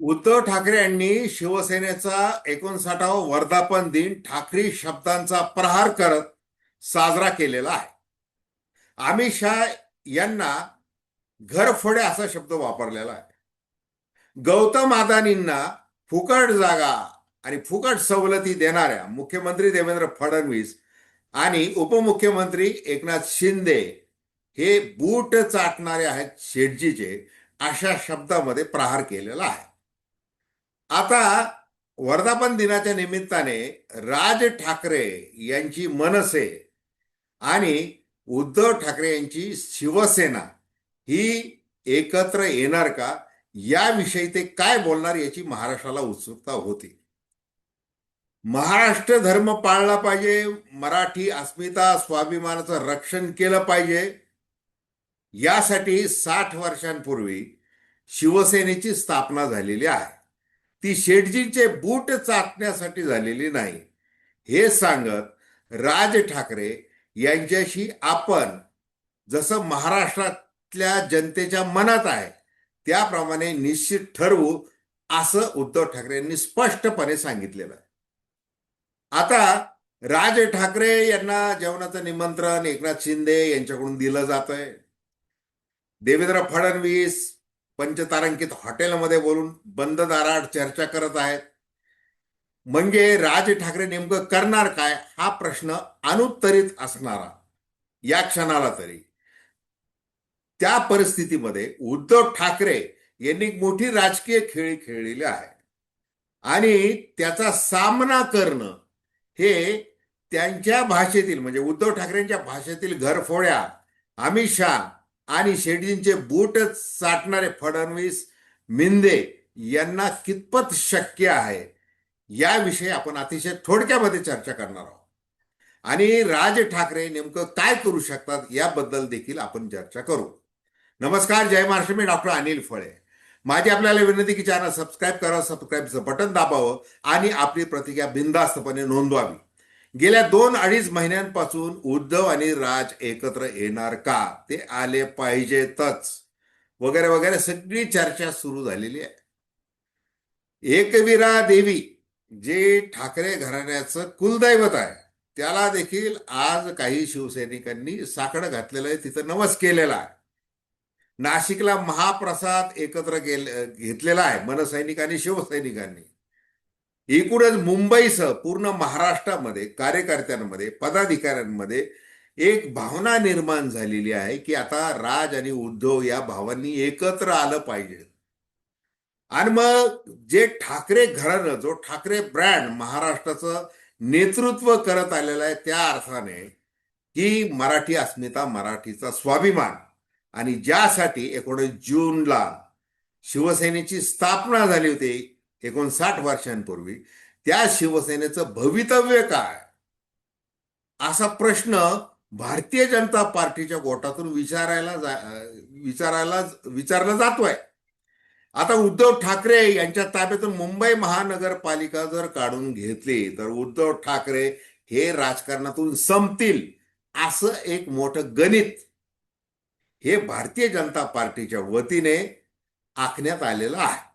उद्धव ठाकरे यांनी शिवसेनेचा एकोणसाठावा वर्धापन दिन ठाकरे शब्दांचा प्रहार करत साजरा केलेला आहे. अमित शहा यांना घरफोडे असा शब्द वापरलेला आहे. गौतम अदानींना फुकट जागा आणि फुकट सवलती देणाऱ्या मुख्यमंत्री देवेंद्र फडणवीस आणि उपमुख्यमंत्री एकनाथ शिंदे हे बूट चाटणारे आहेत शेटजीचे अशा शब्दामध्ये प्रहार केलेला आहे. आता वर्धापन दिनाच्या निमित्ताने राज ठाकरे यांची मनसे आणि उद्धव ठाकरे यांची शिवसेना ही एकत्र येणार का? याविषयी ते काय बोलणार याची महाराष्ट्राला उत्सुकता होती. महाराष्ट्र धर्म पाळला पाहिजे मराठी अस्मिता स्वाभिमानाचं रक्षण केलं पाहिजे. यासाठी साठ वर्षांपूर्वी शिवसेनेची स्थापना झालेली आहे. ती शेटजींचे बूट चाचण्यासाठी झालेली नाही. हे सांगत राज ठाकरे यांच्याशी आपण जसं महाराष्ट्रातल्या जनतेच्या मनात आहे त्याप्रमाणे निश्चित ठरवू असं उद्धव ठाकरे यांनी स्पष्टपणे सांगितलेलं. आहे आता राज ठाकरे यांना जेवणाचं निमंत्रण एकनाथ शिंदे यांच्याकडून दिलं जात आहे देवेंद्र फडणवीस पंचतारांकित हॉटेलमध्ये बोलून बंद दाराआड चर्चा करत आहेत. म्हणजे राज ठाकरे नेमकं करणार काय? हा प्रश्न अनुत्तरित असणारा. या क्षणाला तरी. त्या परिस्थितीमध्ये उद्धव ठाकरे यांनी मोठी राजकीय खेळी खेळलेली आहे. आणि त्याचा सामना करणं हे त्यांच्या भाषेतील म्हणजे उद्धव ठाकरेंच्या भाषेतील घरफोड्या अमित शहा आणि शेटजींचे बूट साठणारे फडणवीस मिंदे यांना कितपत शक्य आहे? याविषयी आपण अतिशय थोडक्यामध्ये चर्चा करणार आहोत. आणि राज ठाकरे नेमकं काय करू शकतात याबद्दल देखील आपण चर्चा करू. नमस्कार जय महाराष्ट्र. मी डॉक्टर अनिल फळे. माझी आपल्याला विनंती की चॅनल सबस्क्राईब करा सबस्क्राईबचं बटन दाबावं आणि आपली प्रतिक्रिया बिनधास्तपणे नोंदवावी. गेल्या दोन अडीच महिन्यांपासून उद्धव आणि राज एकत्र येणार का? ते आले पाहिजेतच. वगैरे वगैरे सगळी चर्चा सुरू झालेली आहे. एकवीरा देवी जे ठाकरे घराण्याचं कुलदैवत आहे त्याला देखील आज काही शिवसैनिकांनी साकडं घातलेलं आहे तिथं नवस केलेला आहे. नाशिकला महाप्रसाद एकत्र घेतलेला आहे मनसैनिकांनी शिवसैनिकांनी. एकूणच मुंबईसह पूर्ण महाराष्ट्रामध्ये कार्यकर्त्यांमध्ये पदाधिकाऱ्यांमध्ये एक भावना निर्माण झालेली आहे की आता राज आणि उद्धव या भावांनी एकत्र आलं पाहिजे. आणि मग जे ठाकरे घरानं जो ठाकरे ब्रँड महाराष्ट्राचं नेतृत्व करत आलेलं आहे त्या अर्थाने की मराठी अस्मिता मराठीचा स्वाभिमान आणि ज्यासाठी एकोणीस जूनला शिवसेनेची स्थापना झाली होती एकोणसाठ वर्षांपूर्वी त्या शिवसेनेचं भवितव्य काय? असा प्रश्न भारतीय जनता पार्टीच्या गोटातून विचारायला जा विचारायला विचारला जातोय. आता उद्धव ठाकरे यांच्या ताब्यातून मुंबई महानगरपालिका जर काढून घेतली तर उद्धव ठाकरे हे राजकारणातून संपतील असं एक मोठं गणित हे भारतीय जनता पार्टीच्या वतीने आखण्यात आलेलं आहे.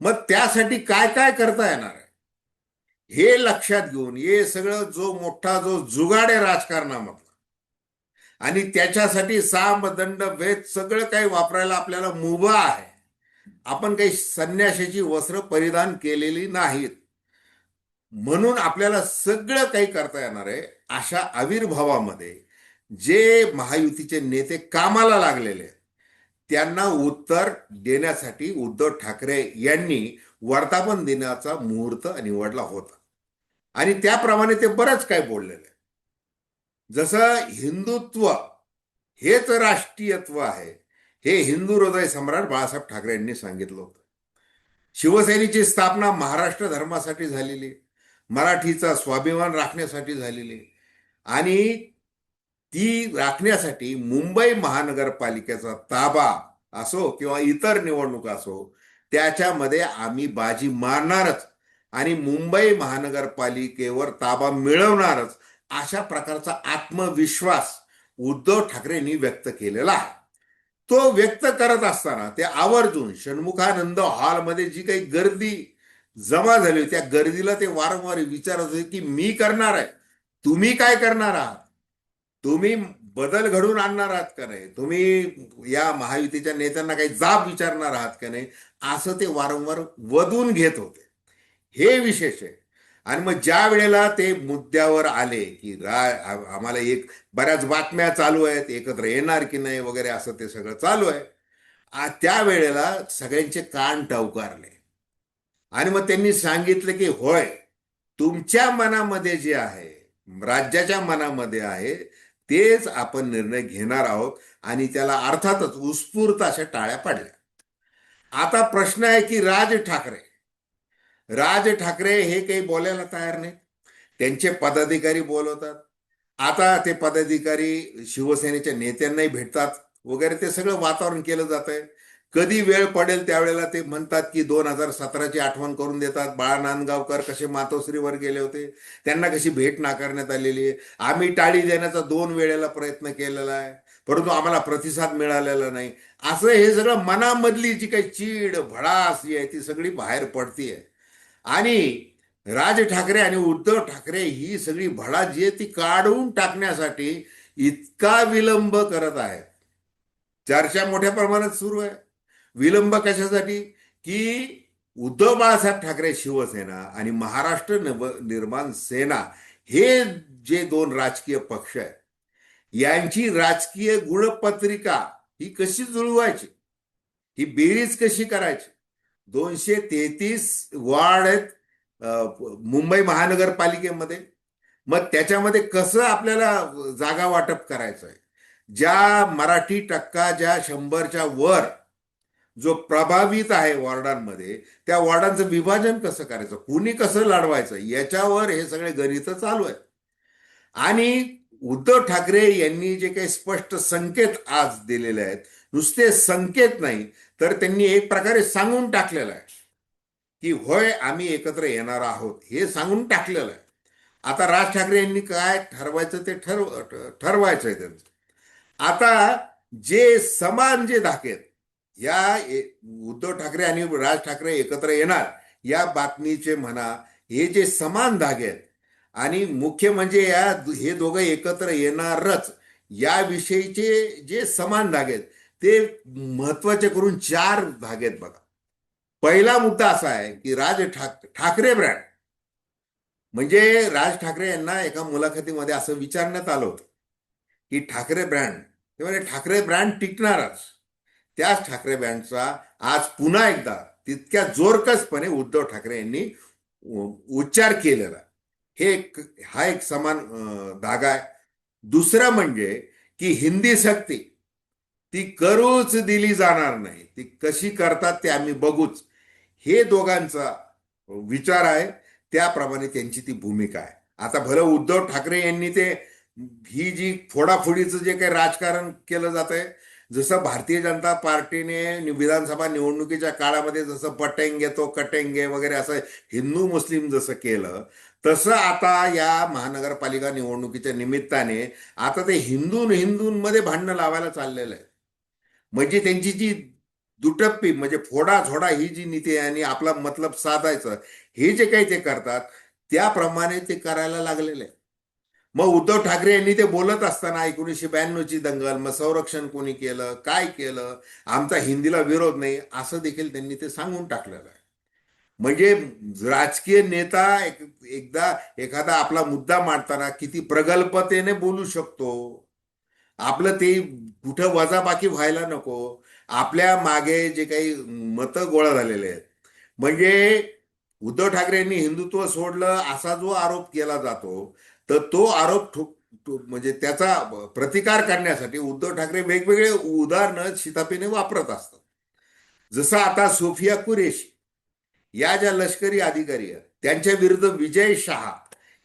मग त्यासाठी काय काय करता येणार आहे? हे लक्षात घेऊन हे सगळं जो मोठा जो जुगाड आहे राजकारणामधला आणि त्याच्यासाठी साम दंड भेद सगळं काही वापरायला आपल्याला मुभा आहे. आपण काही संन्याशाची वस्त्र परिधान केलेली नाहीत. म्हणून आपल्याला सगळं काही करता येणार आहे अशा आविर्भावामध्ये जे महायुतीचे नेते कामाला लागलेले आहेत. त्यांना उत्तर देण्यासाठी उद्धव ठाकरे यांनी वर्धापन दिनाचा मुहूर्त निवडला होता. आणि त्याप्रमाणे ते बरंच काय आहे जसं हिंदुत्व हेच राष्ट्रीयत्व आहे हे हिंदू हृदय सम्राट बाळासाहेब ठाकरे यांनी सांगितलं होतं. शिवसेनेची स्थापना महाराष्ट्र धर्मासाठी झालेली मराठीचा स्वाभिमान राखण्यासाठी झालेली आणि ती राखण्यासाठी मुंबई महानगरपालिकेचा ताबा असो किंवा इतर निवडणुका असो त्याच्यामध्ये आम्ही बाजी मारणारच. आणि मुंबई महानगरपालिकेवर ताबा मिळवणारच अशा प्रकारचा आत्मविश्वास उद्धव ठाकरेंनी व्यक्त केलेला आहे. तो व्यक्त करत असताना ते आवर्जून षण्मुखानंद हॉलमध्ये जी काही गर्दी जमा झाली त्या गर्दीला ते वारंवार विचारत होते की मी करणार आहे? तुम्ही काय करणार आहात? तुम्ही बदल घडून आणणार आहात का नाही? तुम्ही या महायुतीच्या नेत्यांना काही जाब विचारणार आहात का नाही? असं ते वारंवार वधून घेत होते. हे विशेष आहे. आणि मग ज्या वेळेला ते मुद्द्यावर आले की रा आम्हाला एक बऱ्याच बातम्या चालू आहेत एकत्र येणार की नाही वगैरे असं ते सगळं चालू आहे. त्या वेळेला सगळ्यांचे कान टवकारले. आणि मग त्यांनी सांगितलं की होय तुमच्या मनामध्ये जे आहे राज्याच्या मनामध्ये आहे तेच आपण निर्णय घेणार आहोत आणि त्याला अर्थातच उत्स्फूर्त अशा टाळ्या पाडल्या. आता प्रश्न आहे की राज ठाकरे राज ठाकरे हे काही बोलायला तयार नाही त्यांचे पदाधिकारी बोलवतात. आता ते पदाधिकारी शिवसेनेच्या नेत्यांनाही भेटतात. वगैरे ते सगळं वातावरण केलं जात आहे कधी वेळ पडेल त्यावेळेला ते म्हणतात की दोन हजार सतराची आठवण करून देतात. बाळा नांदगावकर कसे मातोश्रीवर गेले होते. त्यांना कशी भेट नाकारण्यात आलेली आहे. आम्ही टाळी देण्याचा दोन वेळेला प्रयत्न केलेला आहे. परंतु आम्हाला प्रतिसाद मिळालेला नाही. असं हे सगळं मनामधली जी काही चीड भडास जी आहे ती सगळी बाहेर पडतीये. आणि राज ठाकरे आणि उद्धव ठाकरे ही सगळी भडा जी आहे ती काढून टाकण्यासाठी इतका विलंब करत आहेत. चर्चा मोठ्या प्रमाणात सुरू आहे. विलंब कशासाठी? की उद्धव बाळासाहेब ठाकरे शिवसेना आणि महाराष्ट्र नव निर्माण सेना हे जे दोन राजकीय पक्ष आहेत यांची राजकीय गुणपत्रिका ही कशी जुळवायची? ही बेरीज कशी करायची? दोनशे तेहतीस वार्ड आहेत मुंबई महानगरपालिकेमध्ये. मग त्याच्यामध्ये कसं आपल्याला जागा वाटप करायचं आहे ज्या मराठी टक्का ज्या शंभरच्या वर जो प्रभावित आहे वॉर्डांमध्ये त्या वॉर्डांचं विभाजन कसं करायचं? कुणी कसं लढवायचं? याच्यावर हे सगळे गणित चालू आहे आणि उद्धव ठाकरे यांनी जे काही स्पष्ट संकेत आज दिलेले आहेत नुसते संकेत नाही तर त्यांनी एक प्रकारे सांगून टाकलेलं आहे की होय आम्ही एकत्र येणार आहोत हे सांगून टाकलेलं आहे. आता राज ठाकरे यांनी काय ठरवायचं ते ठरव ठरवायचं आहे त्यांचं. आता जे समान जे धाके आहेत या उद्धव ठाकरे आणि राज ठाकरे एकत्र येणार या बातमीचे म्हणा हे जे समान धागे आहेत आणि मुख्य म्हणजे या हे दोघं एकत्र येणारच याविषयीचे जे समान धागे आहेत ते महत्त्वाचे करून चार धागे आहेत बघा. पहिला मुद्दा असा आहे की राज ठाकरे ब्रँड म्हणजे राज ठाकरे यांना एका मुलाखतीमध्ये असं विचारण्यात आलं होतं की ठाकरे ब्रँड ते म्हणजे ठाकरे ब्रँड टिकणारच. त्याच ठाकरे बँडचा आज पुन्हा एकदा तितक्या जोरकसपणे उद्धव ठाकरे यांनी उच्चार केलेला. हे एक हा एक समान धागा आहे. दुसरा म्हणजे की हिंदी सक्ती ती करूच दिली जाणार नाही. ती कशी करतात ते आम्ही बघूच. हे दोघांचा विचार आहे. त्याप्रमाणे त्यांची ती भूमिका आहे. आता भलं उद्धव ठाकरे यांनी ते ही जी फोडाफोडीचं जे काही राजकारण केलं जात आहे जसं भारतीय जनता पार्टीने विधानसभा निवडणुकीच्या काळामध्ये जसं पटेंगे तो कटेंगे वगैरे असं हिंदू मुस्लिम जसं केलं तसं आता या महानगरपालिका निवडणुकीच्या निमित्ताने आता ते हिंदू हिंदूंमध्ये भांडणं लावायला चाललेलं आहे. म्हणजे त्यांची जी दुटप्पी म्हणजे फोडा झोडा ही जी नीती आहे आणि आपला मतलब साधायचं हे जे काही ते करतात त्याप्रमाणे ते करायला लागलेले आहे मग उद्धव ठाकरे यांनी ते बोलत असताना एकोणीसशे ब्याण्णवची दंगल मग संरक्षण कोणी केलं काय केलं? आमचा हिंदीला विरोध नाही असं देखील त्यांनी ते सांगून टाकलेलं आहे. म्हणजे राजकीय नेता एक- एकदा एखादा आपला मुद्दा मांडताना किती प्रगल्भतेने बोलू शकतो. आपलं ते कुठं वजाबाकी व्हायला नको. आपल्या मागे जे काही मतं गोळा झालेले आहेत. म्हणजे उद्धव ठाकरे यांनी हिंदुत्व सोडलं असा जो आरोप केला जातो तर तो आरोप ठोक म्हणजे त्याचा प्रतिकार करण्यासाठी उद्धव ठाकरे वेगवेगळे उदाहरणं शितापीने वापरत असतात. जसं आता सोफिया कुरेशी या ज्या लष्करी अधिकारी आहेत त्यांच्या विरुद्ध विजय शहा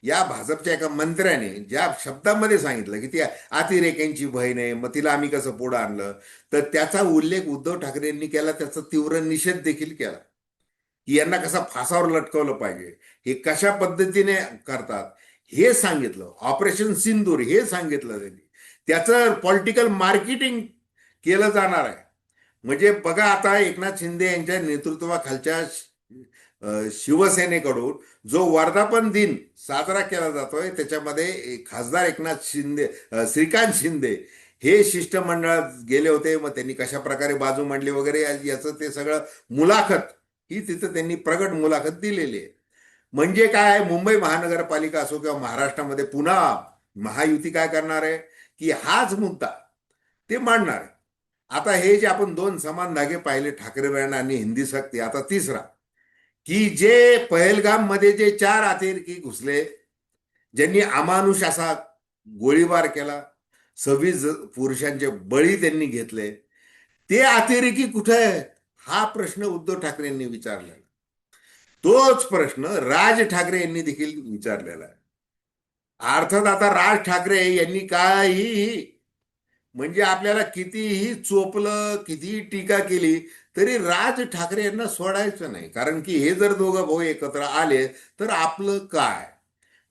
या भाजपच्या एका मंत्र्याने ज्या शब्दामध्ये सांगितलं की ती अतिरेक्यांची बहीण आहे मग तिला आम्ही कसं पुढं आणलं? तर त्याचा उल्लेख उद्धव ठाकरे यांनी केला त्याचा तीव्र निषेध देखील केला. की यांना कसा फासावर लटकवलं पाहिजे? हे कशा पद्धतीने करतात? हे सांगितलं ऑपरेशन सिंदूर हे सांगितलं त्यांनी. त्याचं पॉलिटिकल मार्केटिंग केलं जाणार आहे. म्हणजे बघा आता एकनाथ शिंदे यांच्या नेतृत्वाखालच्या शिवसेनेकडून जो वर्धापन दिन साजरा केला जातोय त्याच्यामध्ये खासदार एकनाथ शिंदे श्रीकांत शिंदे हे शिष्टमंडळात गेले होते. मग त्यांनी कशा प्रकारे बाजू मांडली वगैरे याचं ते सगळं मुलाखत ही तिथं त्यांनी प्रगट मुलाखत दिलेली आहे. म्हणजे काय? मुंबई महानगरपालिका असो किंवा महाराष्ट्रामध्ये पुन्हा महायुती काय करणार आहे? की हाच मुद्दा ते मांडणार आहे. आता हे जे आपण दोन समान धागे पाहिले ठाकरे बँड आणि हिंदी सक्ती आता तिसरा की जे पहलगाममध्ये जे चार अतिरेकी घुसले ज्यांनी अमानुष असा गोळीबार केला सव्वीस पुरुषांचे बळी त्यांनी घेतले ते अतिरेकी कुठे हा प्रश्न उद्धव ठाकरे यांनी तोच प्रश्न राज ठाकरे यांनी देखील विचारलेला आहे. अर्थात आता राज ठाकरे यांनी काही म्हणजे आपल्याला कितीही चोपलं कितीही टीका केली तरी राज ठाकरे यांना सोडायचं नाही. कारण की हे जर दोघं भाऊ एकत्र आले तर आपलं काय?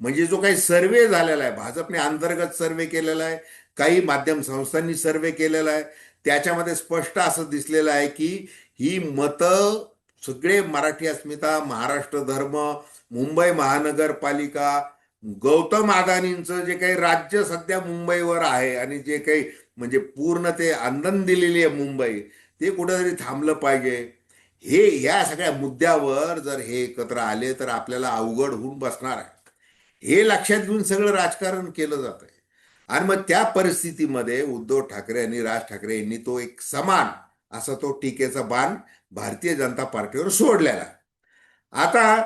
म्हणजे जो काही सर्वे झालेला आहे भाजपने अंतर्गत सर्वे केलेला आहे काही माध्यम संस्थांनी सर्वे केलेला आहे त्याच्यामध्ये स्पष्ट असं दिसलेलं आहे की ही मतं सगळे मराठी अस्मिता महाराष्ट्र धर्म मुंबई महानगरपालिका गौतम अदानींचं जे काही राज्य सध्या मुंबईवर आहे आणि जे काही म्हणजे पूर्ण ते आंदन दिलेली आहे मुंबई ते कुठेतरी थांबलं पाहिजे. हे या सगळ्या मुद्द्यावर जर हे एकत्र आले तर आपल्याला अवघड होऊन बसणार आहे. हे लक्षात घेऊन सगळं राजकारण केलं जात आहे आणि मग त्या परिस्थितीमध्ये उद्धव ठाकरे आणि राज ठाकरे यांनी तो एक समान असा तो टीकेचा बाण भारतीय जनता पार्टीवर सोडलेला. आता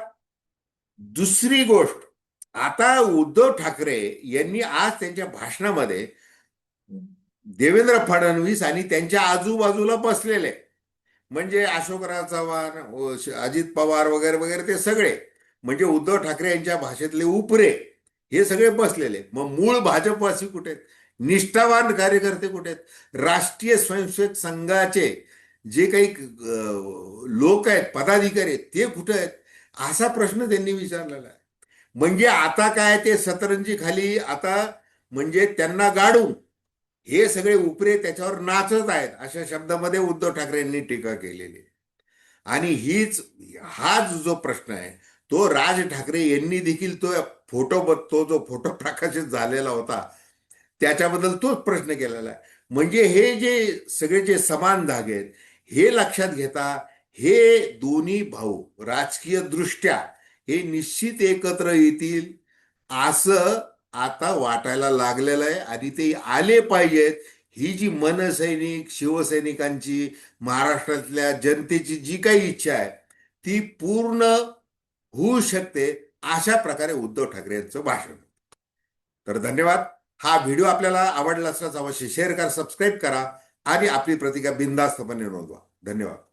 दुसरी गोष्ट आता उद्धव ठाकरे यांनी आज त्यांच्या भाषणामध्ये देवेंद्र फडणवीस आणि त्यांच्या आजूबाजूला बसलेले. म्हणजे अशोकराव चव्हाण हो, अजित पवार वगैरे वगैरे ते सगळे. म्हणजे उद्धव ठाकरे यांच्या भाषेतले उपरे हे सगळे बसलेले. मग मूळ भाजपवासी कुठे आहेत? निष्ठावान कार्यकर्ते कुठे आहेत? राष्ट्रीय स्वयंसेवक संघाचे जे काही लोक आहेत पदाधिकारी आहेत ते कुठे आहेत? असा प्रश्न त्यांनी विचारलेला आहे. म्हणजे आता काय ते सतरंजी खाली आता म्हणजे त्यांना गाडून हे सगळे उपरे त्याच्यावर नाचत आहेत अशा शब्दामध्ये उद्धव ठाकरे यांनी टीका केलेली आहे. आणि हीच हाच जो प्रश्न आहे तो राज ठाकरे यांनी देखील तो फोटो तो जो फोटो प्रकाशित झालेला होता त्याच्याबद्दल तोच प्रश्न केलेला आहे. म्हणजे हे जे सगळे जे समान धागे आहेत हे लक्षात घेता हे दोन्ही भाऊ राजकीय दृष्ट्या हे निश्चित एकत्र येतील. असं आता वाटायला लागलेलं आहे आणि ते आले पाहिजेत. ही जी मनसैनिक शिवसैनिकांची महाराष्ट्रातल्या जनतेची जी काही इच्छा आहे ती पूर्ण होऊ शकते अशा प्रकारे उद्धव ठाकरे यांचं भाषण तर धन्यवाद. हा व्हिडिओ आपल्याला आवडला असल्यास अवश्य शेअर करा सबस्क्राईब करा. आणि आपली प्रतिक्रिया बिनधास्तपणे नोंदवा धन्यवाद.